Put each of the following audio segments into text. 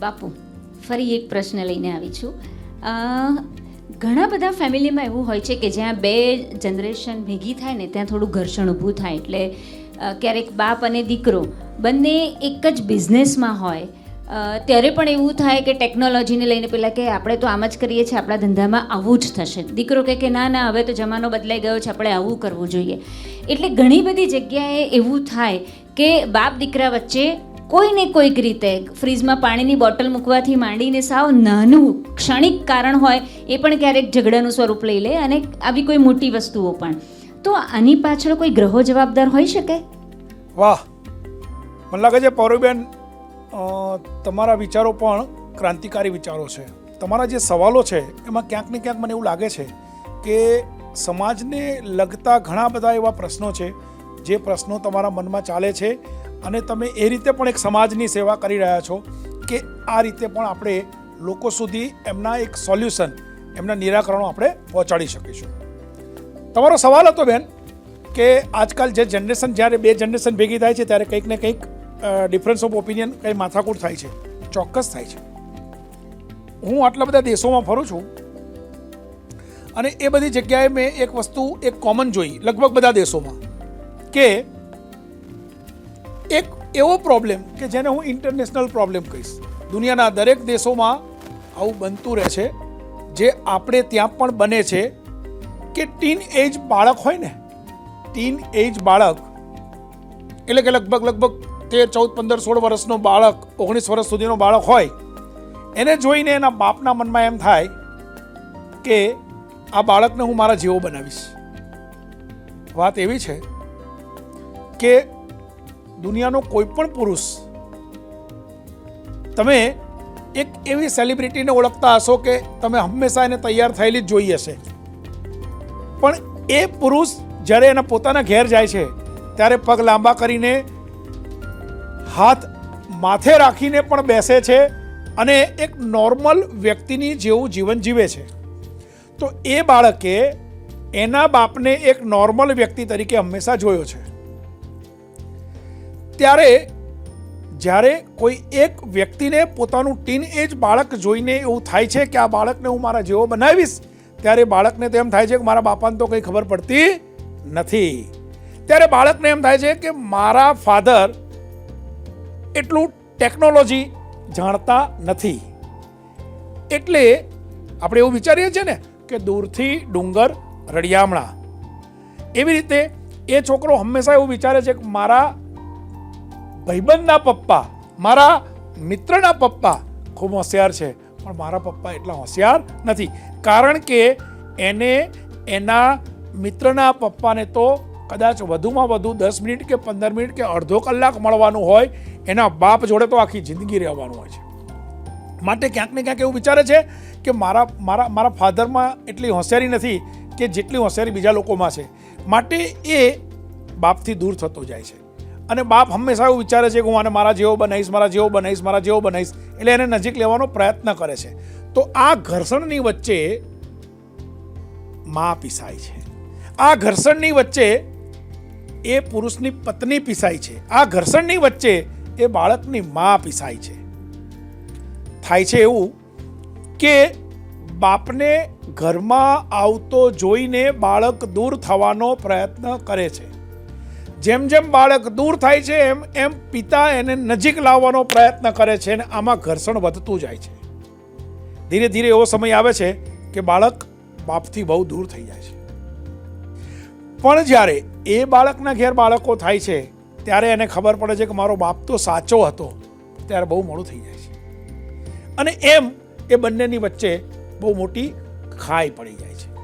બાપુ, ફરી એક પ્રશ્ન લઈને આવી છું. ઘણા બધા ફેમિલીમાં એવું હોય છે કે જ્યાં બે જનરેશન ભેગી થાય ને ત્યાં થોડું ઘર્ષણ ઊભું થાય. એટલે ક્યારેક બાપ અને દીકરો બંને એક જ બિઝનેસમાં હોય. ત્યારે પણ એવું થાય કે ટેકનોલોજીને લઈને પહેલાં કે આપણે તો આમ જ કરીએ છીએ, આપણા ધંધામાં આવું જ થશે. દીકરો કહે કે ના ના, હવે તો જમાનો બદલાઈ ગયો છે, આપણે આવું કરવું જોઈએ. એટલે ઘણી બધી જગ્યાએ એવું થાય કે બાપ દીકરા વચ્ચે કોઈને કોઈક રીતે ફ્રીજમાં પાણીની બોટલ મૂકવાથી માંડીને સાવ નાનું ક્ષણિક કારણ હોય એ પણ ક્યારેક ઝઘડાનું સ્વરૂપ લઈ લે અને આવી કોઈ મોટી વસ્તુઓ પણ. તો આની પાછળ કોઈ ગ્રહો જવાબદાર હોઈ શકે? વાહ. મને લાગે છે પૌરવીબેન તમારા વિચારો પણ ક્રાંતિકારી વિચારો છે. તમારા જે સવાલો છે, એમાં ક્યાંક ને ક્યાંક મને એવું લાગે છે કે સમાજને લગતા ઘણા બધા એવા પ્રશ્નો છે. જે પ્રશ્નો તમારા મનમાં ચાલે છે અને તમે એ રીતે પણ એક સમાજની સેવા કરી રહ્યા છો કે આ રીતે પણ આપણે લોકો સુધી એમના એક સોલ્યુશન, એમના નિરાકરણો આપણે પહોંચાડી શકીશું. તમારો સવાલ હતો બેન કે આજકાલ જે જનરેશન, જ્યારે બે જનરેશન ભેગી થાય છે, ત્યારે કંઈક ને કંઈક ડિફરન્સ ઓફ ઓપિનિયન કંઈ માથાકૂટ થાય છે, ચોક્કસ થાય છે. હું આટલા બધા દેશોમાં ફરું છું અને એ બધી જગ્યાએ મેં એક વસ્તુ, એક કોમન જોઈ, લગભગ બધા દેશોમાં, કે એક એવો પ્રોબ્લેમ કે જેને હું ઇન્ટરનેશનલ પ્રોબ્લેમ કહીશ. દુનિયાના દરેક દેશોમાં આવું બનતું રહે છે, જે આપણે ત્યાં પણ બને છે, કે ટીન એજ બાળક હોય ને ટીન એજ બાળક, એટલે કે લગભગ લગભગ તેર, ચૌદ, પંદર, સોળ વર્ષનો બાળક, ઓગણીસ વર્ષ સુધીનો બાળક હોય, એને જોઈને એના બાપના મનમાં એમ થાય કે આ બાળકને હું મારા જેવો બનાવીશ. વાત એવી છે કે દુનિયાનો કોઈ પણ પુરુષ, તમે એક એવી સેલિબ્રિટીને ઓળખતા હશો કે તમે હંમેશા એને તૈયાર થયેલી જ જોઈ હશે. પણ એ પુરુષ જ્યારે એના પોતાના ઘેર જાય છે, ત્યારે પગ લાંબા કરીને હાથ માથે રાખીને પણ બેસે છે અને એક નોર્મલ વ્યક્તિની જેવું જીવન જીવે છે. તો એ બાળકે એના બાપને એક નોર્મલ વ્યક્તિ તરીકે હંમેશા જોયો છે. ત્યારે જ્યારે કોઈ એક વ્યક્તિને પોતાનું ટીન એજ બાળક જોઈને એવું થાય છે કે આ બાળકને હું મારા જેવો બનાવીશ, ત્યારે બાળકને તો એમ થાય છે કે મારા બાપાને તો કંઈ ખબર પડતી નથી. ત્યારે બાળકને એમ થાય છે કે મારા ફાધર એટલું ટેકનોલોજી જાણતા નથી. એટલે આપણે એવું વિચારીએ છીએ ને કે દૂરથી ડુંગર રળિયામણા. એવી રીતે એ છોકરો હંમેશા એવું વિચારે છે કે મારા ભાઈબંધના પપ્પા, મારા મિત્રના પપ્પા ખૂબ હોશિયાર છે, પણ મારા પપ્પા એટલા હોશિયાર નથી. કારણ કે એને એના મિત્રના પપ્પાને તો કદાચ વધુમાં વધુ દસ મિનિટ કે પંદર મિનિટ કે અડધો કલાક મળવાનું હોય, એના બાપ જોડે તો આખી જિંદગી રહેવાનું હોય છે. માટે ક્યાંક ને ક્યાંક એવું વિચારે છે કે મારા મારા મારા ફાધરમાં એટલી હોશિયારી નથી કે જેટલી હોશિયારી બીજા લોકોમાં છે. માટે એ બાપથી દૂર થતો જાય છે. અને બાપ હંમેશા એવું વિચારે છે કે હું આને મારા જેવો બનાવીશ, મારા જેવો બનાવીશ, મારા જેવો બનાવીશ, એટલે એને નજીક લેવાનો પ્રયત્ન કરે છે. તો આ ઘર્ષણની વચ્ચે મા પીસાય છે. આ ઘર્ષણની વચ્ચે એ પુરુષની પત્ની પીસાય છે. આ ઘર્ષણની વચ્ચે એ બાળકની મા પીસાય છે. થાય છે એવું કે બાપને ઘરમાં આવતો જોઈને બાળક દૂર થવાનો પ્રયત્ન કરે છે. જેમ જેમ બાળક દૂર થાય છે, એમ એમ પિતા એને નજીક લાવવાનો પ્રયત્ન કરે છે અને આમાં ઘર્ષણ વધતું જાય છે. ધીરે ધીરે એવો સમય આવે છે કે બાળક બાપથી બહુ દૂર થઈ જાય છે. પણ જ્યારે એ બાળકના ઘેર બાળકો થાય છે, ત્યારે એને ખબર પડે છે કે મારો બાપ તો સાચો હતો, ત્યારે બહુ મોડું થઈ જાય છે. અને એમ એ બંનેની વચ્ચે બહુ મોટી ખાઈ પડી જાય છે.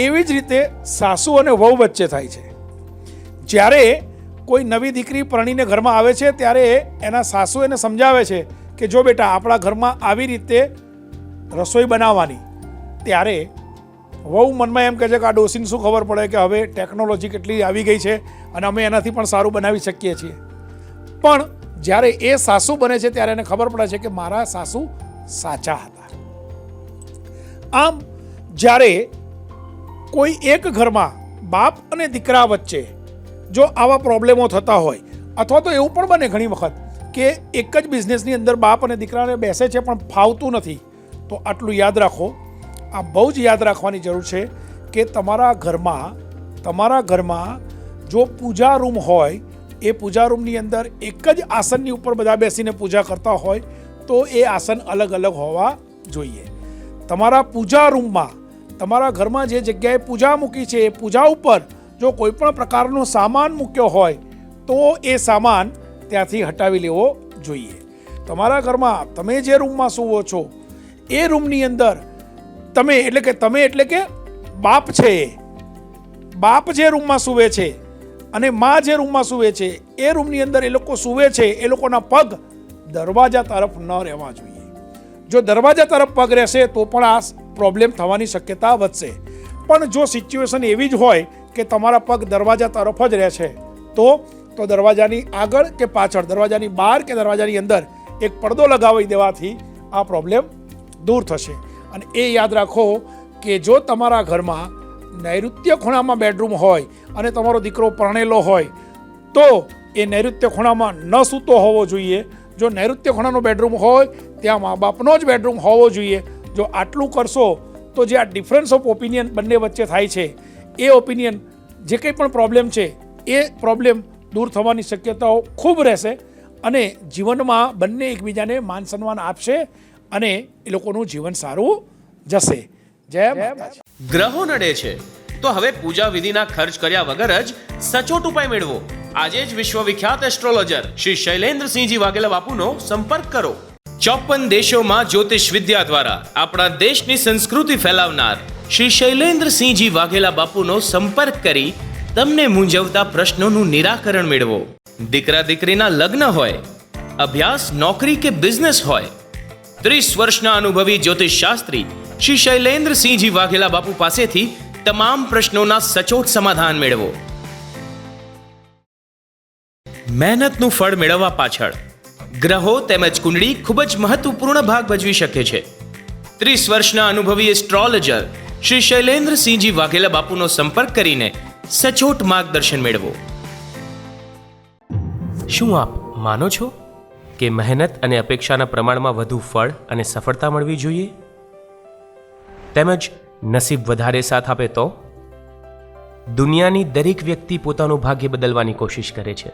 એવી જ રીતે સાસુ અને વહુ વચ્ચે થાય છે. જ્યારે કોઈ નવી દીકરી પરણીને ઘરમાં આવે છે, ત્યારે એના સાસુ એને સમજાવે છે કે, જો બેટા, આપણા ઘરમાં આવી રીતે રસોઈ બનાવવાની, ત્યારે વહુ મનમાં એમ કહે છે કે, આ ડોસીને શું ખબર પડે કે હવે ટેકનોલોજી કેટલી આવી ગઈ છે અને અમે એનાથી પણ સારું બનાવી શકીએ છીએ. પણ જ્યારે એ સાસુ બને છે, ત્યારે એને ખબર પડે છે કે, મારા સાસુ સાચા હતા. આમ જ્યારે કોઈ એક ઘરમાં બાપ અને દીકરા વચ્ચે જો આવા પ્રોબ્લેમો થતા હોય, અથવા તો એવું પણ બને ઘણી વખત કે એક જ બિઝનેસની અંદર બાપ અને દીકરાને બેસે છે પણ ફાવતું નથી, તો આટલું યાદ રાખો. આ બહુ જ યાદ રાખવાની જરૂર છે કે તમારા ઘરમાં તમારા ઘરમાં જો પૂજા રૂમ હોય, એ પૂજા રૂમની અંદર એક જ આસનની ઉપર બધા બેસીને પૂજા કરતા હોય, તો એ આસન અલગ અલગ હોવા જોઈએ. તમારા પૂજા રૂમમાં, તમારા ઘરમાં જે જગ્યાએ પૂજા મૂકી છે એ પૂજા ઉપર જો કોઈ પણ પ્રકારનો સામાન મૂક્યો હોય, તો એ સામાન ત્યાંથી હટાવી લેવો જોઈએ. તમારા ઘરમાં તમે જે રૂમમાં સૂવો છો, એ રૂમની અંદર તમે એટલે કે તમે એટલે કે બાપ છે. એ બાપ જે રૂમમાં સૂવે છે અને મા જે રૂમમાં સૂવે છે, એ રૂમની અંદર એ લોકો સૂવે છે, એ લોકોના પગ દરવાજા તરફ ન રહેવા જોઈએ. જો દરવાજા તરફ પગ રહેશે, તો પણ આ પ્રોબ્લેમ થવાની શક્યતા વધશે. પણ જો સિચ્યુએશન એવી જ હોય કે તમારા પગ દરવાજા તરફ જ રહે છે. તો તો દરવાજાની આગળ કે પાછળ, દરવાજાની બહાર કે દરવાજાની અંદર એક પડદો લગાવી દેવાથી આ પ્રોબ્લેમ દૂર થશે. અને એ યાદ રાખો કે જો તમારા ઘરમાં નૈઋત્ય ખૂણામાં બેડરૂમ હોય અને તમારો દીકરો પરણેલો હોય, તો એ નૈઋત્ય ખૂણામાં ન સૂતો હોવો જોઈએ. જો નૈઋત્ય ખૂણાનો બેડરૂમ હોય, ત્યાં મા બાપનો જ બેડરૂમ હોવો જોઈએ. જો આટલું કરશો, તો જે આ ડિફરન્સ ઓફ ઓપિનિયન બંને વચ્ચે થાય છે એ ઓપિનિયન જે કંઈ પણ પ્રોબ્લેમ છે એ પ્રોબ્લેમ દૂર થવાની શક્યતાઓ ખૂબ રહેશે અને જીવનમાં બંને એકબીજાને માન સન્માન આપશે અને એ લોકોનું જીવન સારું જશે. જય ગ્રહો નડે છે તો હવે પૂજા વિધિના ખર્ચ કર્યા વગર જ સચોટ ઉપાય મેળવો. આજે જ વિશ્વવિખ્યાત એસ્ટ્રોલોજર શ્રી શૈલેન્દ્રસિંહજી વાઘેલા બાપુનો સંપર્ક કરો. ચોપન દેશોમાં જ્યોતિષ વિદ્યા દ્વારા આપણા દેશની સંસ્કૃતિ ફેલાવનાર શ્રી શૈલેન્દ્રસિંહજી વાઘેલા બાપુનો સંપર્ક કરી તમને મૂંઝવતા પ્રશ્નોનું નિરાકરણ મેળવો. દીકરા દીકરીના લગ્ન હોય, અભ્યાસ, નોકરી કે બિઝનેસ હોય, ત્રીસ વર્ષના અનુભવી જ્યોતિષ શાસ્ત્રી શ્રી શૈલેન્દ્રસિંહજી વાઘેલા બાપુ પાસેથી તમામ પ્રશ્નોના સચોટ સમાધાન મેળવો. મહેનતનું ફળ મેળવવા પાછળ, ગ્રહો તેમજ કુંડળી ખૂબ જ મહત્વપૂર્ણ ભાગ ભજવી શકે છે. ત્રીસ વર્ષના અનુભવી એસ્ટ્રોલોજર શ્રી શૈલેન્દ્રસિંહજી વાઘેલા બાપુનો સંપર્ક કરીને સચોટ માર્ગદર્શન મેળવો. શું આપ માનો છો કે મહેનત અને અપેક્ષાના પ્રમાણમાં વધુ ફળ અને સફળતા મળવી જોઈએ? તેમજ નસીબ વધારે સાથ આપે તો? દુનિયાની દરેક વ્યક્તિ પોતાનું ભાગ્ય બદલવાની કોશિશ કરે છે.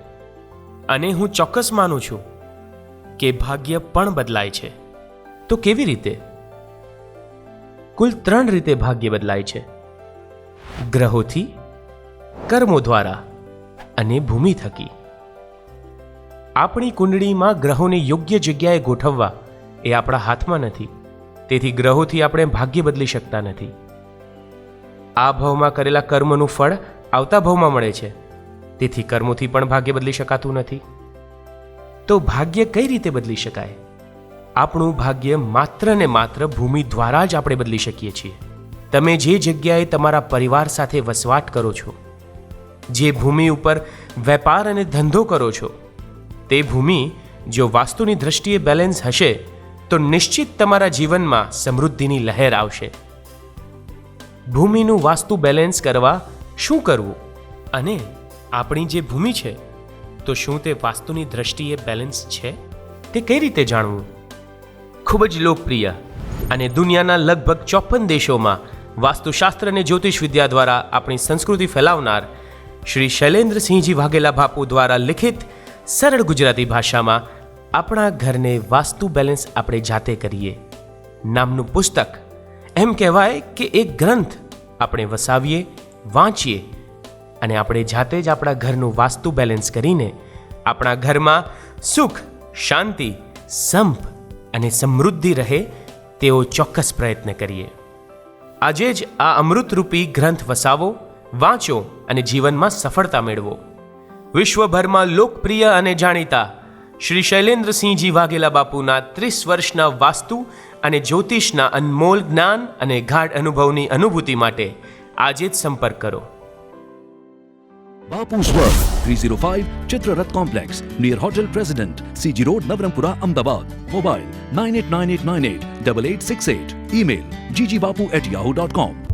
અને હું ચોક્કસ માનું છું કે ભાગ્ય પણ બદલાય છે. તો કેવી રીતે કુલ ત્રણ રીતે ભાગ્ય બદલાય છે. ગ્રહોથી, કર્મો દ્વારા અને ભૂમિ થકી. આપણી કુંડળીમાં ગ્રહોને યોગ્ય જગ્યાએ ગોઠવવા એ આપણા હાથમાં નથી. તેથી ગ્રહોથી આપણે ભાગ્ય બદલી શકતા નથી. આ ભાવમાં કરેલા કર્મનું ફળ આવતા ભાવમાં મળે છે. તેથી કર્મોથી પણ ભાગ્ય બદલી શકાતું નથી. તો ભાગ્ય કઈ રીતે બદલી શકાય? આપણું ભાગ્ય માત્ર ને માત્ર ભૂમિ દ્વારા જ આપણે બદલી શકીએ છીએ. તમે જે જગ્યાએ તમારા પરિવાર સાથે વસવાટ કરો છો, જે ભૂમિ ઉપર વેપાર અને ધંધો કરો છો, તે ભૂમિ જો વાસ્તુની દ્રષ્ટિએ બેલેન્સ હશે, તો નિશ્ચિત તમારા જીવનમાં સમૃદ્ધિની લહેર આવશે. ભૂમિનું વાસ્તુ બેલેન્સ કરવા શું કરવું અને આપણી જે ભૂમિ છે, તો શું તે વાસ્તુની દ્રષ્ટિએ બેલેન્સ છે? તે કઈ રીતે જાણવું? ખૂબ જ લોકપ્રિય અને દુનિયાના લગભગ ચોપન દેશોમાં વાસ્તુશાસ્ત્ર અને જ્યોતિષ વિદ્યા દ્વારા આપણી સંસ્કૃતિ ફેલાવનાર શ્રી શૈલેન્દ્રસિંહજી વાઘેલા બાપુ દ્વારા લિખિત સરળ ગુજરાતી ભાષામાં આપણા ઘરને વાસ્તુ બેલેન્સ આપણે જાતે કરીએ નામનું પુસ્તક એમ કહેવાય કે એક ગ્રંથ આપણે વસાવીએ, વાંચીએ અને આપણે જાતે જ આપણા ઘરનું વાસ્તુ બેલેન્સ કરીને આપણા ઘરમાં સુખ, શાંતિ, સંપ અને સમૃદ્ધિ રહે તેવો ચોક્કસ પ્રયત્ન કરીએ. આજે જ આ અમૃતરૂપી ગ્રંથ વસાવો, વાંચો અને જીવનમાં સફળતા મેળવો. વિશ્વભરમાં લોકપ્રિય અને જાણીતા શ્રી શૈલેન્દ્રસિંહજી વાઘેલા બાપુના ત્રીસ વર્ષના વાસ્તુ અને જ્યોતિષના અનમોલ જ્ઞાન અને ગાઢ અનુભવની અનુભૂતિ માટે આજે જ સંપર્ક કરો. Bapu's World, 305 Chitrarat Complex, near Hotel President, CG Road, Navarampura, Ahmedabad. Mobile 989898 8868. Email ggbapu at yahoo.com.